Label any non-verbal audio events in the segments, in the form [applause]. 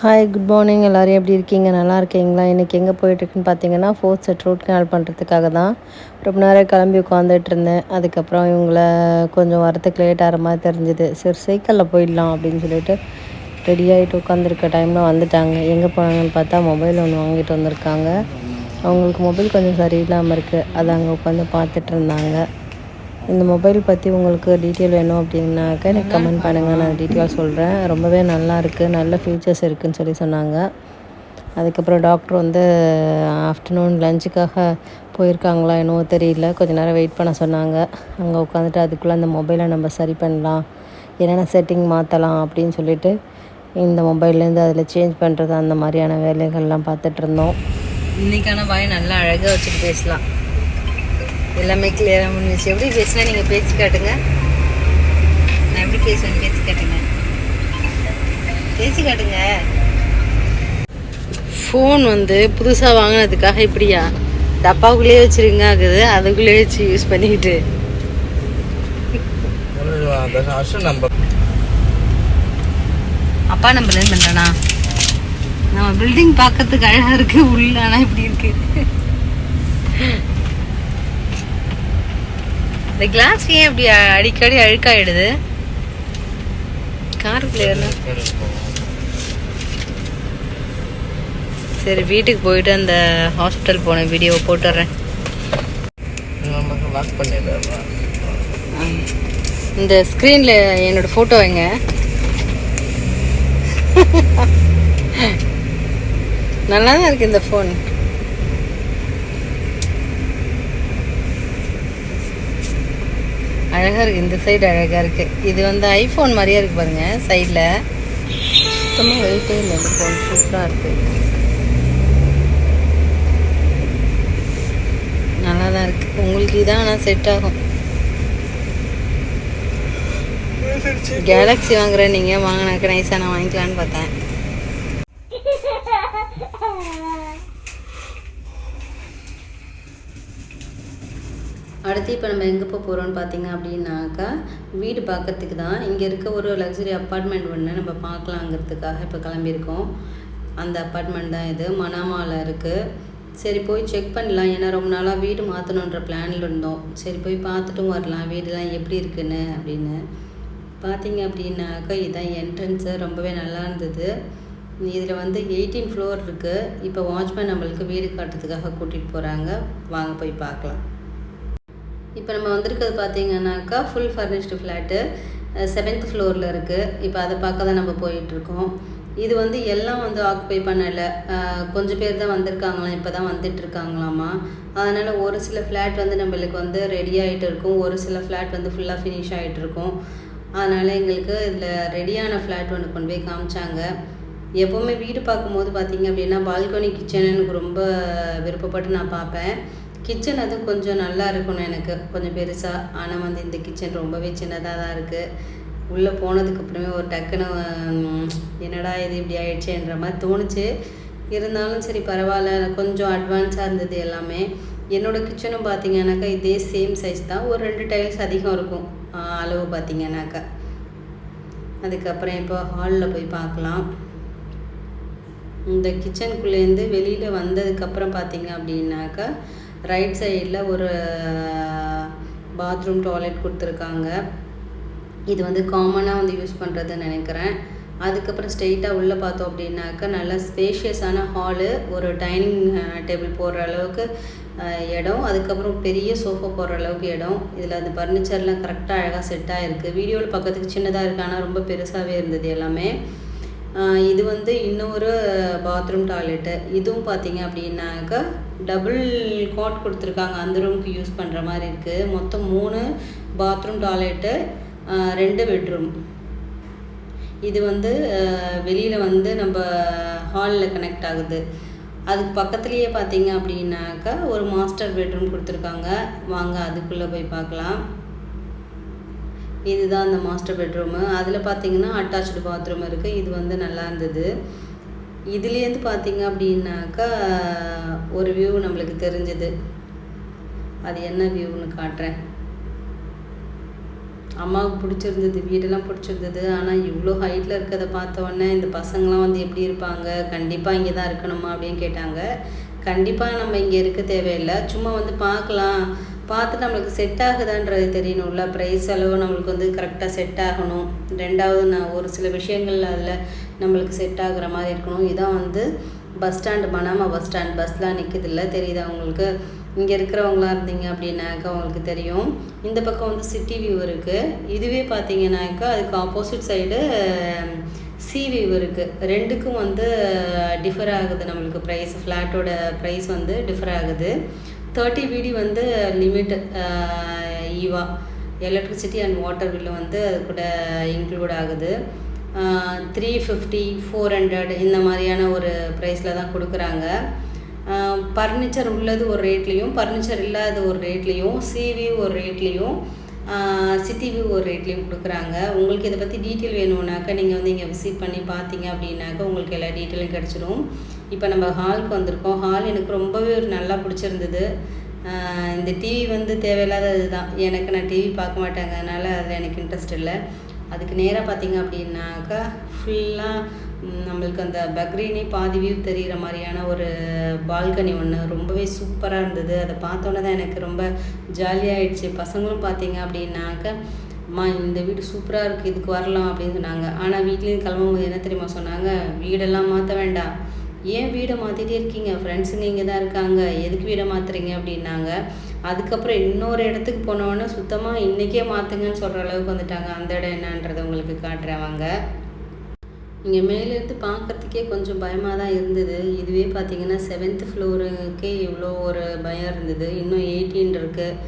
Hi good morning எல்லோரும் எப்படி இருக்கீங்க? நல்லா இருக்கீங்களா? இன்றைக்கி எங்கே போயிட்டுருக்குன்னு பார்த்தீங்கன்னா ஃபோர்த் செட் ரூட் கேனல் பண்ணுறதுக்காக தான். ரொம்ப நேரம் கிளம்பி உட்காந்துட்டு இருந்தேன். அதுக்கப்புறம் இவங்கள கொஞ்சம் வரத்துக்கு லேட் ஆகிற மாதிரி தெரிஞ்சுது. சரி சைக்கிளில் போயிடலாம் அப்படின்னு சொல்லிட்டு ரெடி ஆகிட்டு உட்காந்துருக்க டைமில் வந்துட்டாங்க. எங்கே போனாங்கன்னு பார்த்தா மொபைல் ஒன்று வாங்கிட்டு வந்திருக்காங்க. அவங்களுக்கு மொபைல் கொஞ்சம் சரியில்லாமல் இருக்குது அதை அங்கே உட்காந்து பார்த்துட்டு இருந்தாங்க. இந்த மொபைல் பற்றி உங்களுக்கு டீட்டெயில் வேணும் அப்படின்னாக்க எனக்கு கமெண்ட் பண்ணுங்கள் நான் டீட்டெயில் சொல்கிறேன் ரொம்பவே நல்லா இருக்குது நல்ல ஃபியூச்சர்ஸ் இருக்குதுன்னு சொல்லி சொன்னாங்க. அதுக்கப்புறம் டாக்டர் வந்து ஆஃப்டர்நூன் லஞ்சுக்காக போயிருக்காங்களா என்னவோ தெரியல. கொஞ்ச நேரம் வெயிட் பண்ண சொன்னாங்க. அங்கே உட்காந்துட்டு அதுக்குள்ளே அந்த மொபைலை நம்ம சரி பண்ணலாம். என்னென்ன செட்டிங் மாற்றலாம் அப்படின்னு சொல்லிட்டு இந்த மொபைல்லேருந்து அதில் சேஞ்ச் பண்ணுறது அந்த மாதிரியான வேலைகள்லாம் பார்த்துட்ருந்தோம் இன்றைக்கான வாய் நல்லா அழகாக வச்சுட்டு பேசலாம். எல்லாமே கிளியராக முடிஞ்சிச்சு எப்படி பேசினா நீங்கள் பேசி காட்டுங்க. நான் எப்படி பேசுவேன் பேசி காட்டுங்க. பேசி காட்டுங்க. ஃபோன் வந்து புதுசாக வாங்கினதுக்காக இப்படியா? டப்பாக்குள்ளேயே வச்சுருங்க ஆகுது. அதுக்குள்ளேயே வச்சு யூஸ் பண்ணிக்கிட்டு. அப்பா நம்பர்லேருந்து பண்ணுறேண்ணா நம்ம பில்டிங் பார்க்கறதுக்கு அழகாக இருக்குது உள்ள ஆனால் இப்படி இருக்குது இந்த கிளாஸ் ஏன் இப்படி அடிக்கடி அழுக்காயிடுது? காருக்குள்ள சரி வீட்டுக்கு போயிட்டு அந்த ஹாஸ்பிட்டல் போன வீடியோ போட்டுடுறேன் இந்த ஸ்க்ரீனில் என்னோட ஃபோட்டோ வைங்க [laughs] நல்லா தான் இருக்கு இந்த ஃபோன் அழகாக இருக்குது இந்த சைடு அழகாக இருக்குது இது வந்து ஐஃபோன் மாதிரியே இருக்குது பாருங்கள் சைடில் சுத்தமாக வெயிட்டே இல்லை இந்த ஃபோன் சூப்பராக இருக்குது நல்லா தான் இருக்குது உங்களுக்கு இதான் ஆனால் செட் ஆகும். கேலக்ஸி வாங்குறேன் நீங்கள் வாங்கினாக்க நைஸாக நான் வாங்கிக்கலான்னு பார்த்தேன். அடுத்து இப்போ நம்ம எங்கே போக போகிறோம்னு பார்த்தீங்க அப்படின்னாக்கா வீடு பார்க்கறதுக்கு தான். இங்கே இருக்க ஒரு லக்ஸரி அப்பார்ட்மெண்ட் ஒன்று நம்ம பார்க்கலாங்கிறதுக்காக இப்போ கிளம்பியிருக்கோம். அந்த அப்பார்ட்மெண்ட் தான் இது. மனாமாவில் இருக்குது சரி போய் செக் பண்ணலாம். ஏன்னா ரொம்ப நாளாக வீடு மாற்றணுன்ற பிளானில் இருந்தோம். சரி போய் பார்த்துட்டும் வரலாம். வீடுலாம் எப்படி இருக்குன்னு அப்படின்னு. பார்த்தீங்க அப்படின்னாக்கா இதுதான் என்ட்ரன்ஸு ரொம்பவே நல்லா இருந்தது. இதில் வந்து எயிட்டீன் ஃப்ளோர் இருக்குது இப்போ வாட்ச்மேன் நம்மளுக்கு வீடு காட்டுறதுக்காக கூட்டிகிட்டு போகிறாங்க வாங்க போய் பார்க்கலாம். இப்போ நம்ம வந்திருக்கிறது பார்த்தீங்கன்னாக்கா ஃபுல் ஃபர்னிஷ்டு ஃப்ளாட்டு செவன்த் ஃப்ளோரில் இருக்குது இப்போ அதை பார்க்க தான் நம்ம போயிட்டுருக்கோம். இது வந்து எல்லாம் வந்து ஆக்குப்பை பண்ணலை. கொஞ்சம் பேர் தான் வந்திருக்காங்களாம். இப்போ தான் வந்துட்டுருக்காங்களாமா. அதனால் ஒரு சில ஃப்ளாட் வந்து நம்மளுக்கு வந்து ரெடி ஆகிட்டு இருக்கும். ஒரு சில ஃப்ளாட் வந்து ஃபுல்லாக ஃபினிஷ் ஆகிட்டு இருக்கும். அதனால் எங்களுக்கு இதில் ரெடியான ஃப்ளாட் ஒன்று கொண்டு போய் காமிச்சாங்க. எப்போவுமே வீடு பார்க்கும்போது பார்த்தீங்க அப்படின்னா பால்கனி கிச்சன் எனக்கு ரொம்ப விருப்பப்பட்டு நான் பார்ப்பேன். கிச்சன் அது கொஞ்சம் நல்லா இருக்கணும் எனக்கு. கொஞ்சம் பெருசாக ஆனால் வந்து இந்த கிச்சன் ரொம்பவே சின்னதாக தான் இருக்குது உள்ளே போனதுக்கு அப்புறமே ஒரு டக்குன்னு என்னடா இது இப்படி ஆயிடுச்சேன்ற மாதிரி தோணுச்சு. இருந்தாலும் சரி பரவாயில்ல. கொஞ்சம் அட்வான்ஸாக இருந்தது எல்லாமே. என்னோடய கிச்சனும் பார்த்தீங்கன்னாக்கா இதே சேம் சைஸ் தான். ஒரு ரெண்டு டைல்ஸ் அதிகம் இருக்கும் அளவு பார்த்தீங்கன்னாக்கா அதுக்கப்புறம் இப்போ ஹாலில் போய் பார்க்கலாம் இந்த கிச்சனுக்குள்ளேருந்து வெளியில் வந்ததுக்கப்புறம் பார்த்தீங்க அப்படின்னாக்கா ரைட் சைடில் ஒரு பாத்ரூம் டாய்லெட் கொடுத்துருக்காங்க. இது வந்து காமனாக வந்து யூஸ் பண்ணுறதுன்னு நினைக்கிறேன். அதுக்கப்புறம் ஸ்ட்ரெயிட்டாக உள்ளே பார்த்தோம் அப்படின்னாக்கா நல்லா ஸ்பேஷியஸான ஹாலு ஒரு டைனிங் டேபிள் போடுற அளவுக்கு இடம். அதுக்கப்புறம் பெரிய சோஃபா போடுற அளவுக்கு இடம். இதில் அந்த ஃபர்னிச்சர்லாம் கரெக்டாக அழகாக செட்டாக இருக்குது வீடியோவில் பக்கத்துக்கு சின்னதாக இருக்கு ஆனால் ரொம்ப பெருசாகவே இருந்தது எல்லாமே. இது வந்து இன்னொரு பாத்ரூம் டாய்லெட்டு இதுவும் பார்த்தீங்க அப்படின்னாக்கா டபுள் காட் கொடுத்துருக்காங்க. அந்த ரூமுக்கு யூஸ் பண்ணுற மாதிரி இருக்குது மொத்தம் மூணு பாத்ரூம் டாய்லெட்டு ரெண்டு பெட்ரூம் இது வந்து வெளியில் வந்து நம்ம ஹாலில் கனெக்ட் ஆகுது. அதுக்கு பக்கத்துலேயே பார்த்தீங்க அப்படின்னாக்கா ஒரு மாஸ்டர் பெட்ரூம் கொடுத்துருக்காங்க. வாங்க அதுக்குள்ளே போய் பார்க்கலாம். இதுதான் அந்த மாஸ்டர் பெட்ரூமு அதில் பார்த்தீங்கன்னா அட்டாச்சு பாத்ரூம் இருக்குது இது வந்து நல்லா இருந்தது. இதுலேருந்து பார்த்தீங்க அப்படின்னாக்கா ஒரு வியூ நம்மளுக்கு தெரிஞ்சது. அது என்ன வியூன்னு காட்டுறேன். அம்மாவுக்கு பிடிச்சிருந்தது வீடெல்லாம் பிடிச்சிருந்தது. ஆனால் இவ்வளோ ஹைட்டில் இருக்கிறத பார்த்த உடனே இந்த பசங்களாம் வந்து எப்படி இருப்பாங்க? கண்டிப்பாக இங்கே தான் இருக்கணுமா அப்படின்னு கேட்டாங்க. கண்டிப்பாக நம்ம இங்கே இருக்க தேவையில்லை. சும்மா வந்து பார்க்கலாம். பார்த்து நம்மளுக்கு செட் ஆகுதான்றது தெரியணும்ல. ப்ரைஸ் அளவு நம்மளுக்கு வந்து கரெக்டாக செட் ஆகணும். ரெண்டாவது நான் ஒரு சில விஷயங்கள் அதில் நம்மளுக்கு செட் ஆகுற மாதிரி இருக்கணும். இதான் வந்து bus stand Manama bus stand பஸ்லாம் நிற்குதில்ல தெரியுதா உங்களுக்கு? இங்கே இருக்கிறவங்களா இருந்தீங்க அப்படின்னாக்கா உங்களுக்கு தெரியும். இந்த பக்கம் வந்து சிட்டி வியூ இருக்குது இதுவே பார்த்தீங்கன்னாக்கா அதுக்கு ஆப்போசிட் சைடு சி வியூ இருக்குது ரெண்டுக்கும் வந்து டிஃபர் ஆகுது நம்மளுக்கு ப்ரைஸ் ஃப்ளாட்டோட ப்ரைஸ் வந்து டிஃபர் ஆகுது. தேர்ட்டி பிடி வந்து லிமிட் ஈவா. எலக்ட்ரிசிட்டி அண்ட் வாட்டர் பில்லு வந்து அது கூட இன்க்ளூட் ஆகுது. த்ரீ ஃபிஃப்டி ஃபோர் ஹண்ட்ரட் இந்த மாதிரியான ஒரு ப்ரைஸில் தான் கொடுக்குறாங்க. பர்னிச்சர் உள்ளது ஒரு ரேட்லேயும் பர்னிச்சர் இல்லாத ஒரு ரேட்லேயும் சிவி ஒரு ரேட்லேயும் சிட்டி ஒரு ரேட்லேயும் கொடுக்குறாங்க. உங்களுக்கு இதை பற்றி டீட்டெயில் வேணும்னாக்கா நீங்கள் வந்து இங்கே விசிட் பண்ணி பார்த்தீங்க அப்படின்னாக்கா உங்களுக்கு எல்லா டீட்டெயிலும் கிடச்சிடும் இப்போ நம்ம ஹாலுக்கு வந்திருக்கோம். ஹால் எனக்கு ரொம்பவே ஒரு நல்லா பிடிச்சிருந்தது. இந்த டிவி வந்து தேவையில்லாதது தான் எனக்கு நான் டிவி பார்க்க மாட்டேங்க அதனால் அதில் எனக்கு இன்ட்ரெஸ்ட் இல்லை. அதுக்கு நேராக பார்த்தீங்க அப்படின்னாக்கா ஃபுல்லாக நம்மளுக்கு அந்த பக்ரீனே பாதி வியூ தெரிகிற மாதிரியான ஒரு பால்கனி ஒன்று ரொம்பவே சூப்பராக இருந்தது. அதை பார்த்தோன்னே தான் எனக்கு ரொம்ப ஜாலியாகிடுச்சு பசங்களும் பார்த்தீங்க அப்படின்னாக்க அம்மா இந்த வீடு சூப்பராக இருக்குது இதுக்கு வரலாம் அப்படின்னு சொன்னாங்க. ஆனால் வீட்லேயும் கிளம்பும்போது என்ன தெரியுமா சொன்னாங்க? வீடெல்லாம் மாற்ற வேண்டாம். ஏன் வீடை மாற்றிட்டே இருக்கீங்க? ஃப்ரெண்ட்ஸுங்க இங்கே தான் இருக்காங்க. எதுக்கு வீடை மாற்றுறீங்க அப்படின்னாங்க. அதுக்கப்புறம் இன்னொரு இடத்துக்கு போனோன்னே சுத்தமாக இன்றைக்கே மாற்றுங்கன்னு சொல்கிற அளவுக்கு வந்துட்டாங்க. அந்த இடம் என்னன்றதை உங்களுக்கு காட்டுறவாங்க இங்கே மேலேருந்து பார்க்குறதுக்கே கொஞ்சம் பயமாக தான் இருந்தது. இதுவே பார்த்தீங்கன்னா செவன்த் ஃப்ளோருக்கே இவ்வளோ ஒரு பயம் இருந்தது. இன்னும் எயிட்டீன் இருக்குது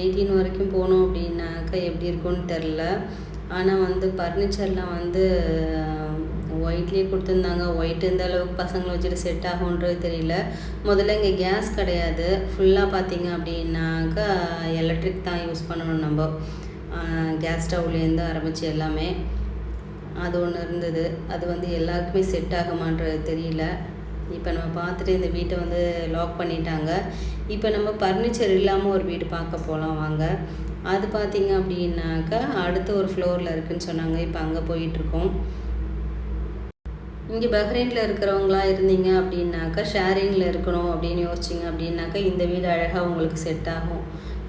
எயிட்டீன் வரைக்கும் போனோம் அப்படின்னாக்கா எப்படி இருக்கும்னு தெரில ஆனால் வந்து ஃபர்னிச்சர்லாம் வந்து ஒயிட்லேயே கொடுத்துருந்தாங்க. ஒயிட் எந்த அளவுக்கு பசங்களை வச்சுட்டு செட் ஆகுன்றது தெரியல. முதல்ல இங்கே கேஸ் கிடையாது. ஃபுல்லாக பார்த்தீங்க அப்படின்னாக்கா எலக்ட்ரிக் தான் யூஸ் பண்ணணும் நம்ம. கேஸ் ஸ்டவ்லேருந்து ஆரம்பித்து எல்லாமே. அது ஒன்று இருந்தது. அது வந்து எல்லாருக்குமே செட் ஆகுமான்றது தெரியல. இப்போ நம்ம பார்த்துட்டு இந்த வீட்டை வந்து லாக் பண்ணிட்டாங்க. இப்போ நம்ம பர்னிச்சர் இல்லாமல் ஒரு வீடு பார்க்க போகலாம் வாங்க. அது பார்த்தீங்க அப்படின்னாக்கா அடுத்த ஒரு ஃப்ளோரில் இருக்குதுன்னு சொன்னாங்க. இப்போ அங்கே போயிட்டுருக்கோம் இங்கே பஹ்ரைனில் இருக்கிறவங்களா இருந்தீங்க அப்படின்னாக்கா ஷேரிங்கில் இருக்கணும் அப்படின்னு யோசிச்சிங்க அப்படின்னாக்கா இந்த வீடு அழகாக உங்களுக்கு செட் ஆகும்.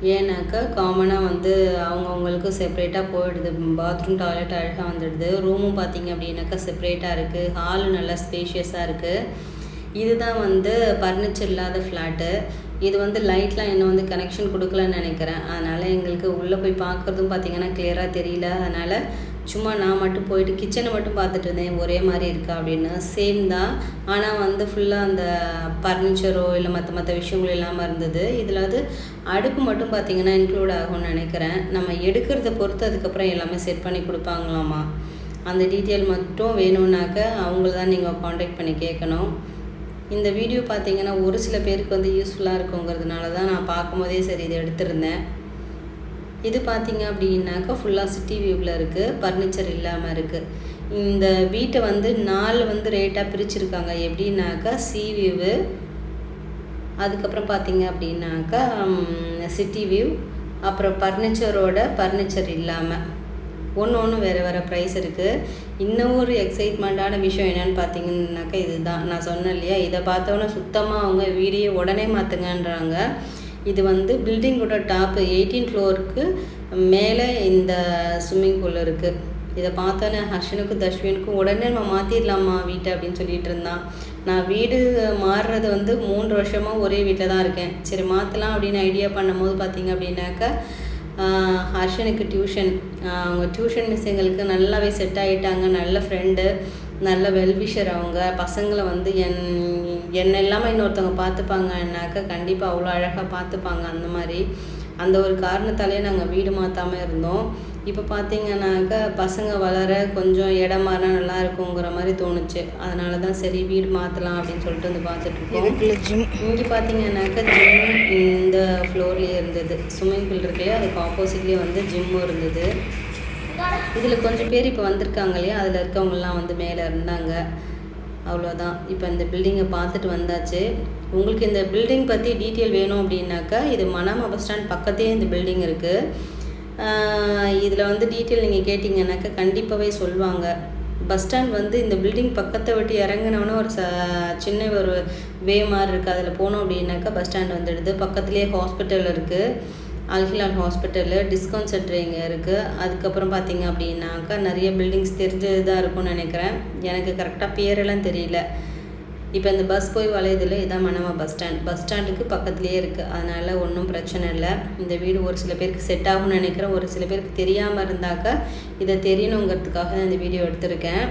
ஏன்னாக்கா காமனாக வந்து அவங்கவுங்களுக்கு செப்ரேட்டாக போயிடுது. பாத்ரூம் டாய்லெட் அழகாக வந்துடுது. ரூமும் பார்த்தீங்க அப்படின்னாக்கா செப்ரேட்டாக இருக்குது ஹாலு நல்லா ஸ்பேஷியஸாக இருக்குது இதுதான் வந்து பர்னிச்சர் இல்லாத ஃப்ளாட்டு இது வந்து லைட்லாம் இன்னும் வந்து கனெக்ஷன் கொடுக்கலன்னு நினைக்கிறேன். அதனால் எங்களுக்கு உள்ளே போய் பார்க்குறதும் பார்த்திங்கன்னா கிளியராக தெரியல. அதனால் சும்மா நான் மட்டும் போயிட்டு கிச்சனை மட்டும் பார்த்துட்டு இருந்தேன். ஒரே மாதிரி இருக்கா அப்படின்னு. சேம் தான். ஆனால் வந்து ஃபுல்லாக அந்த ஃபர்னிச்சரோ இல்லை மற்ற மற்ற விஷயங்கள் இல்லாமல் இருந்தது. இதில் வந்து அடுப்பு மட்டும் பார்த்திங்கன்னா இன்க்ளூட் ஆகும்னு நினைக்கிறேன். நம்ம எடுக்கிறத பொறுத்து அதுக்கப்புறம் எல்லாமே செட் பண்ணி கொடுப்பாங்களாமா? அந்த டீட்டெயில் மட்டும் வேணும்னாக்க அவங்கள தான் நீங்கள் காண்டாக்ட் பண்ணி கேட்கணும். இந்த வீடியோ பார்த்தீங்கன்னா ஒரு சில பேருக்கு வந்து யூஸ்ஃபுல்லாக இருக்குங்கிறதுனால தான் நான் பார்க்கும்போதே சரி இதை எடுத்திருந்தேன். இது பார்த்திங்க அப்படின்னாக்கா ஃபுல்லாக சிட்டி வியூவில் இருக்குது ஃபர்னிச்சர் இல்லாமல் இருக்குது இந்த வீட்டை வந்து நாலு வந்து ரேட்டாக பிரிச்சுருக்காங்க. எப்படின்னாக்கா சி வியூவு அதுக்கப்புறம் பார்த்திங்க அப்படின்னாக்கா சிட்டி வியூ அப்புறம் ஃபர்னிச்சரோட ஃபர்னிச்சர் இல்லாமல் ஒன்று ஒன்று வேறு வேறு ப்ரைஸ் இருக்குது இன்னும் ஒரு எக்ஸைட்மெண்ட்டான விஷயம் என்னென்னு பார்த்தீங்கன்னாக்கா இதுதான். நான் சொன்னேன் இல்லையா? இதை பார்த்தோன்னே சுத்தமாக அவங்க வீடியோ உடனே மாற்றுங்கன்றாங்க இது வந்து பில்டிங்கோட டாப்பு எயிட்டீன் ஃப்ளோருக்கு மேலே இந்த ஸ்விம்மிங் பூல் இருக்குது இதை பார்த்தோன்னே ஹர்ஷனுக்கும் தஷ்வினுக்கும் உடனே நம்ம மாற்றிடலாமா வீட்டை அப்படின்னு சொல்லிட்டு இருந்தான். நான் வீடு மாறுறது வந்து மூன்று வருஷமாக ஒரே வீட்டில் தான் இருக்கேன். சரி மாற்றலாம் அப்படின்னு ஐடியா பண்ணும்போது பார்த்தீங்க அப்படின்னாக்கா ஹர்ஷனுக்கு டியூஷன் அவங்க டியூஷன் மிஸ் எங்களுக்கு நல்லாவே செட் ஆகிட்டாங்க நல்ல ஃப்ரெண்டு நல்ல வெல்விஷர் அவங்க. பசங்களை வந்து என் என்ன இல்லாமல் இன்னொருத்தவங்க பார்த்துப்பாங்கன்னாக்கா கண்டிப்பாக அவ்வளோ அழகாக பார்த்துப்பாங்க அந்த மாதிரி. அந்த ஒரு காரணத்தாலே நாங்கள் வீடு மாற்றாமல் இருந்தோம். இப்போ பார்த்தீங்கன்னாக்கா பசங்க வளர கொஞ்சம் இடம் மாறினா நல்லா இருக்குங்கிற மாதிரி தோணுச்சு. அதனால தான் சரி வீடு மாற்றலாம் அப்படின்னு சொல்லிட்டு வந்து பார்த்துட்ருக்கோம் ஜிம் இங்கே பார்த்தீங்கன்னாக்கா ஜிம் இந்த ஃப்ளோர்லேயே இருந்தது. ஸ்விம்மிங் பூல் இருக்குல்லையா அதுக்கு ஆப்போசிட்லேயே வந்து ஜிம்மும் இருந்தது. இதில் கொஞ்சம் பேர் இப்போ வந்திருக்காங்க இல்லையா? அதில் இருக்கவங்கலாம் வந்து மேலே இருந்தாங்க. அவ்வளோதான் இப்போ இந்த பில்டிங்கை பார்த்துட்டு வந்தாச்சு. உங்களுக்கு இந்த பில்டிங் பற்றி டீட்டெயில் வேணும் அப்படின்னாக்கா இது மனாமா பஸ் ஸ்டாண்ட் பக்கத்தே இந்த பில்டிங் இருக்குது இதில் வந்து டீட்டெயில் நீங்கள் கேட்டிங்கன்னாக்கா கண்டிப்பாகவே சொல்லுவாங்க. பஸ் ஸ்டாண்ட் வந்து இந்த பில்டிங் பக்கத்தை விட்டு இறங்குனோன்னே ஒரு ச சின்ன ஒரு வே மாதிரி இருக்குது அதில் போனோம் அப்படின்னாக்கா பஸ் ஸ்டாண்ட் வந்துடுது. பக்கத்துலேயே ஹாஸ்பிட்டல் இருக்குது அல்ஹிலால் ஹாஸ்பிட்டலு டிஸ்கவுண்ட் சென்டர் இங்கே இருக்குது அதுக்கப்புறம் பார்த்தீங்க அப்படின்னாக்கா நிறைய பில்டிங்ஸ் தெரிஞ்சது தான் இருக்கும்னு நினைக்கிறேன். எனக்கு கரெக்டாக பேரெல்லாம் தெரியல. இப்போ இந்த பஸ் போய் வளையதில் இதான் மனமா பஸ் ஸ்டாண்ட். பஸ் ஸ்டாண்டுக்கு பக்கத்துலேயே இருக்குது அதனால் ஒன்றும் பிரச்சனை இல்லை. இந்த வீடு ஒரு சில பேருக்கு செட் ஆகும்னு நினைக்கிறேன். ஒரு சில பேருக்கு தெரியாமல் இருந்தாக்கா இதை தெரியணுங்கிறதுக்காக இந்த வீடியோ எடுத்திருக்கேன்.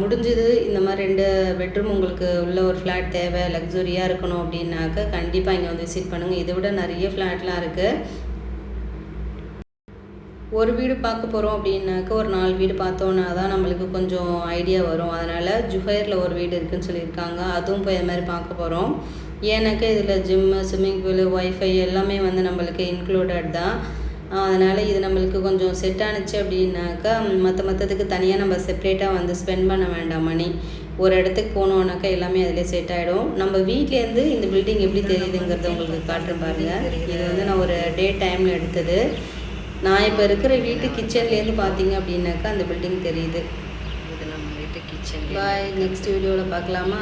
முடிஞ்சது. இந்த மாதிரி ரெண்டு பெட்ரூம் உங்களுக்கு உள்ள ஒரு ஃப்ளாட் தேவை லக்ஸுரியாக இருக்கணும் அப்படின்னாக்கா கண்டிப்பாக இங்கே வந்து விசிட் பண்ணுங்கள் இதை விட நிறைய ஃப்ளாட்லாம் இருக்குது ஒரு வீடு பார்க்க போகிறோம் அப்படின்னாக்க ஒரு நாலு வீடு பார்த்தோன்னா தான் நம்மளுக்கு கொஞ்சம் ஐடியா வரும். அதனால் ஜுஹைரில் ஒரு வீடு இருக்குன்னு சொல்லியிருக்காங்க. அதுவும் போய் அது மாதிரி பார்க்க போகிறோம் ஏன்னாக்கா இதில் ஜிம்மு ஸ்விம்மிங் பூலு ஒய்ஃபை எல்லாமே வந்து நம்மளுக்கு இன்க்ளூடட் தான். அதனால் இது நம்மளுக்கு கொஞ்சம் செட் ஆனுச்சு அப்படின்னாக்கா மற்ற மற்றதுக்கு தனியாக நம்ம செப்ரேட்டாக வந்து ஸ்பெண்ட் பண்ண வேண்டாம் மணி. ஒரு இடத்துக்கு போனோன்னாக்கா எல்லாமே அதிலே செட் ஆகிடும் நம்ம வீட்லேருந்து இந்த பில்டிங் எப்படி தெரியுதுங்கிறத உங்களுக்கு காட்டுறேன் பாருங்கள் இது வந்து நான் ஒரு டே டைமில் எடுத்தது. நான் இப்போ இருக்கிற வீட்டு கிச்சன்லேருந்து பார்த்தீங்க அப்படின்னாக்கா அந்த பில்டிங் தெரியுது. இது நம்ம வீட்டு கிச்சன் பாய் நெக்ஸ்ட் வீடியோவில் பார்க்கலாமா